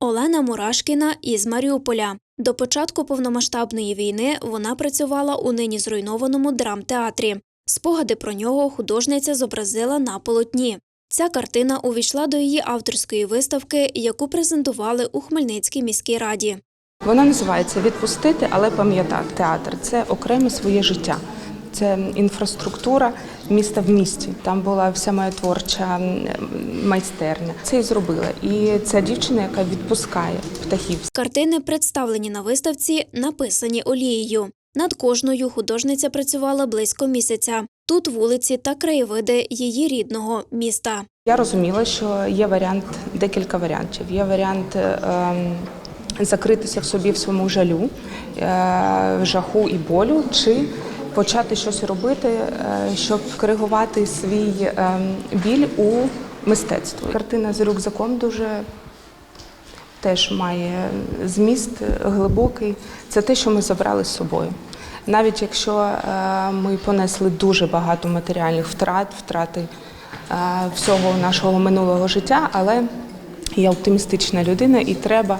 Олена Мурашкіна із Маріуполя. До початку повномасштабної війни вона працювала у нині зруйнованому драмтеатрі. Спогади про нього художниця зобразила на полотні. Ця картина увійшла до її авторської виставки, яку презентували у Хмельницькій міській раді. Вона називається Відпустити, але пам'ятати. Театр це окреме своє життя. Це інфраструктура міста в місті. Там була вся моя творча майстерня. Це і зробила. І ця дівчина, яка відпускає птахів. Картини, представлені на виставці, написані олією. Над кожною художниця працювала близько місяця. Тут вулиці та краєвиди її рідного міста. Я розуміла, що є варіант, декілька варіантів. Є варіант ем, закритися в собі в своєму жалю, е, жаху і болю, чи почати щось робити, е, щоб коригувати свій ем, біль у мистецтво. Картина з рюкзаком дуже теж має зміст глибокий. Це те, що ми забрали з собою. Навіть якщо е, ми понесли дуже багато матеріальних втрат, втрати е, всього нашого минулого життя, але я оптимістична людина і треба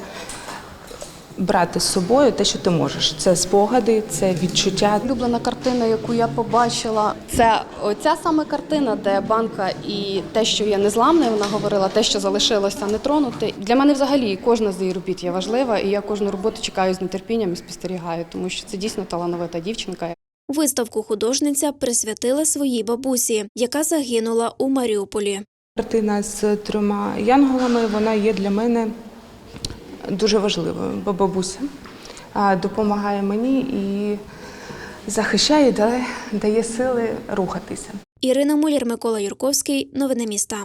брати з собою те, що ти можеш. Це спогади, це відчуття. Улюблена картина, яку я побачила, це оця саме картина, де банка і те, що є незламне, вона говорила, те, що залишилося не тронути. Для мене взагалі кожна з її робіт є важлива, і я кожну роботу чекаю з нетерпінням і спостерігаю, тому що це дійсно талановита дівчинка. Виставку художниця присвятила своїй бабусі, яка загинула у Маріуполі. Картина з трьома янголами вона є для мене дуже важливою, бо бабуся допомагає мені і захищає, дає, дає сили рухатися. Ірина Мулір, Микола Юрковський. Новини міста.